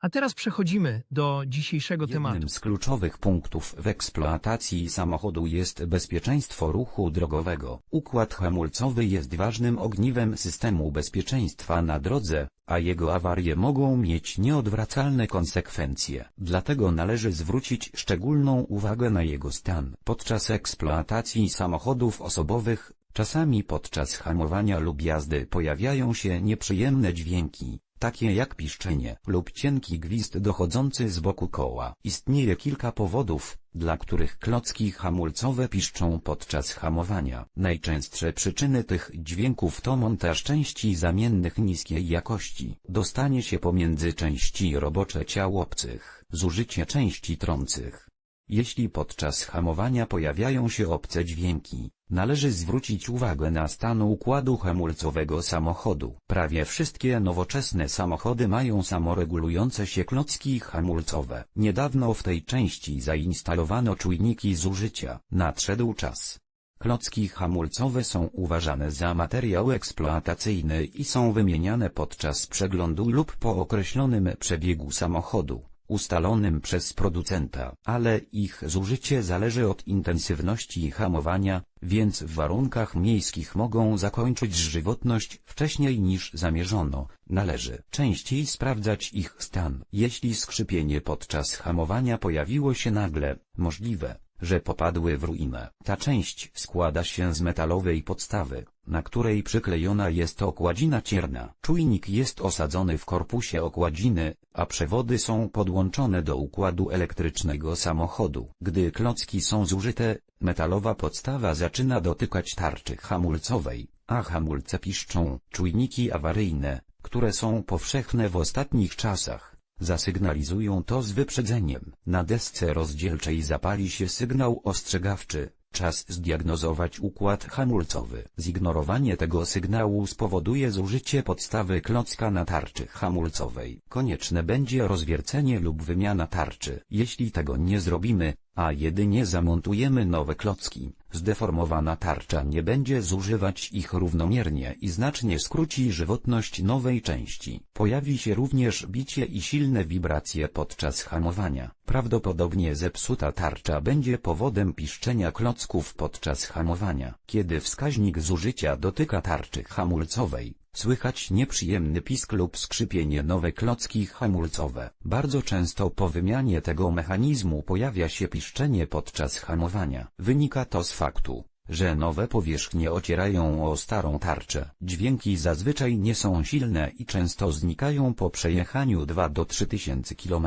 A teraz przechodzimy do dzisiejszego tematu. Jednym z kluczowych punktów w eksploatacji samochodu jest bezpieczeństwo ruchu drogowego. Układ hamulcowy jest ważnym ogniwem systemu bezpieczeństwa na drodze, a jego awarie mogą mieć nieodwracalne konsekwencje. Dlatego należy zwrócić szczególną uwagę na jego stan. Podczas eksploatacji samochodów osobowych, czasami podczas hamowania lub jazdy pojawiają się nieprzyjemne dźwięki takie jak piszczenie lub cienki gwizd dochodzący z boku koła. Istnieje kilka powodów, dla których klocki hamulcowe piszczą podczas hamowania. Najczęstsze przyczyny tych dźwięków to montaż części zamiennych niskiej jakości, dostanie się pomiędzy części robocze ciał obcych, zużycie części trących. Jeśli podczas hamowania pojawiają się obce dźwięki, należy zwrócić uwagę na stan układu hamulcowego samochodu. Prawie wszystkie nowoczesne samochody mają samoregulujące się klocki hamulcowe. Niedawno w tej części zainstalowano czujniki zużycia. Nadszedł czas. Klocki hamulcowe są uważane za materiał eksploatacyjny i są wymieniane podczas przeglądu lub po określonym przebiegu samochodu ustalonym przez producenta, ale ich zużycie zależy od intensywności hamowania, więc w warunkach miejskich mogą zakończyć żywotność wcześniej niż zamierzono. Należy częściej sprawdzać ich stan. Jeśli skrzypienie podczas hamowania pojawiło się nagle, możliwe, że popadły w ruinę. Ta część składa się z metalowej podstawy, na której przyklejona jest okładzina cierna. Czujnik jest osadzony w korpusie okładziny, a przewody są podłączone do układu elektrycznego samochodu. Gdy klocki są zużyte, metalowa podstawa zaczyna dotykać tarczy hamulcowej, a hamulce piszczą. Czujniki awaryjne, które są powszechne w ostatnich czasach, zasygnalizują to z wyprzedzeniem. Na desce rozdzielczej zapali się sygnał ostrzegawczy. Czas zdiagnozować układ hamulcowy. Zignorowanie tego sygnału spowoduje zużycie podstawy klocka na tarczy hamulcowej. Konieczne będzie rozwiercenie lub wymiana tarczy. Jeśli tego nie zrobimy, a jedynie zamontujemy nowe klocki, zdeformowana tarcza nie będzie zużywać ich równomiernie i znacznie skróci żywotność nowej części. Pojawi się również bicie i silne wibracje podczas hamowania. Prawdopodobnie zepsuta tarcza będzie powodem piszczenia klocków podczas hamowania. Kiedy wskaźnik zużycia dotyka tarczy hamulcowej, Słychać nieprzyjemny pisk lub skrzypienie nowe klocki hamulcowe. Bardzo często po wymianie tego mechanizmu pojawia się piszczenie podczas hamowania. Wynika to z faktu, że nowe powierzchnie ocierają o starą tarczę. Dźwięki zazwyczaj nie są silne i często znikają po przejechaniu 2 do 3000 km.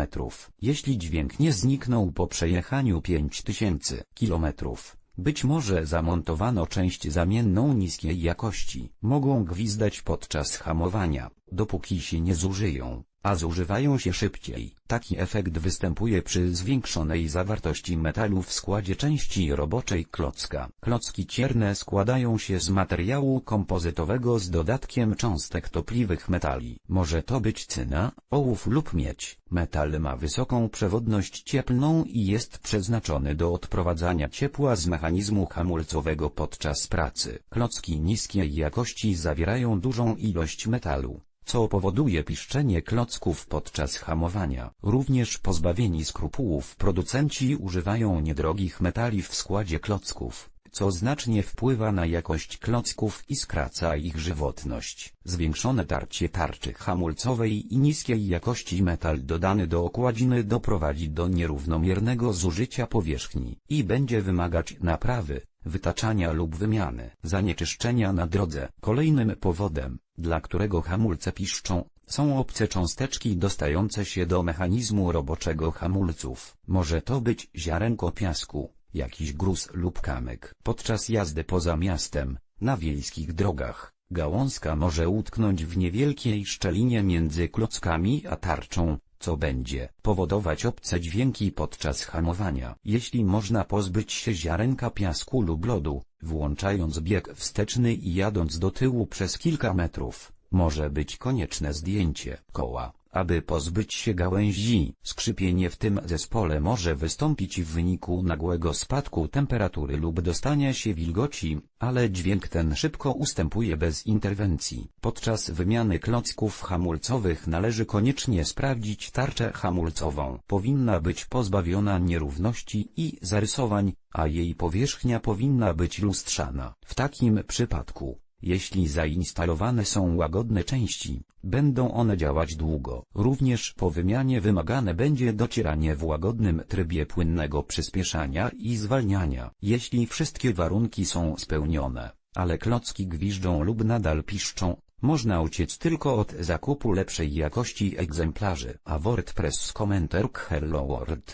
Jeśli dźwięk nie zniknął po przejechaniu 5000 km, być może zamontowano część zamienną niskiej jakości. Mogą gwizdać podczas hamowania, dopóki się nie zużyją, a zużywają się szybciej. Taki efekt występuje przy zwiększonej zawartości metalu w składzie części roboczej klocka. Klocki cierne składają się z materiału kompozytowego z dodatkiem cząstek topliwych metali. Może to być cyna, ołów lub miedź. Metal ma wysoką przewodność cieplną i jest przeznaczony do odprowadzania ciepła z mechanizmu hamulcowego podczas pracy. Klocki niskiej jakości zawierają dużą ilość metalu co powoduje piszczenie klocków podczas hamowania. Również pozbawieni skrupułów producenci używają niedrogich metali w składzie klocków, co znacznie wpływa na jakość klocków i skraca ich żywotność. Zwiększone tarcie tarczy hamulcowej i niskiej jakości metal dodany do okładziny doprowadzi do nierównomiernego zużycia powierzchni i będzie wymagać naprawy, wytaczania lub wymiany. Zanieczyszczenia na drodze. Kolejnym powodem, dla którego hamulce piszczą, są obce cząsteczki dostające się do mechanizmu roboczego hamulców. Może to być ziarenko piasku, jakiś gruz lub kamyk. Podczas jazdy poza miastem, na wiejskich drogach, gałązka może utknąć w niewielkiej szczelinie między klockami a tarczą, co będzie powodować obce dźwięki podczas hamowania. Jeśli można pozbyć się ziarenka piasku lub lodu, włączając bieg wsteczny i jadąc do tyłu przez kilka metrów, może być konieczne zdjęcie koła, aby pozbyć się gałęzi. Skrzypienie w tym zespole może wystąpić w wyniku nagłego spadku temperatury lub dostania się wilgoci, ale dźwięk ten szybko ustępuje bez interwencji. Podczas wymiany klocków hamulcowych należy koniecznie sprawdzić tarczę hamulcową. Powinna być pozbawiona nierówności i zarysowań, a jej powierzchnia powinna być lustrzana. W takim przypadku, jeśli zainstalowane są łagodne części, będą one działać długo. Również po wymianie wymagane będzie docieranie w łagodnym trybie płynnego przyspieszania i zwalniania. Jeśli wszystkie warunki są spełnione, ale klocki gwiżdżą lub nadal piszczą, można uciec tylko od zakupu lepszej jakości egzemplarzy. A WordPress Commenter Hello World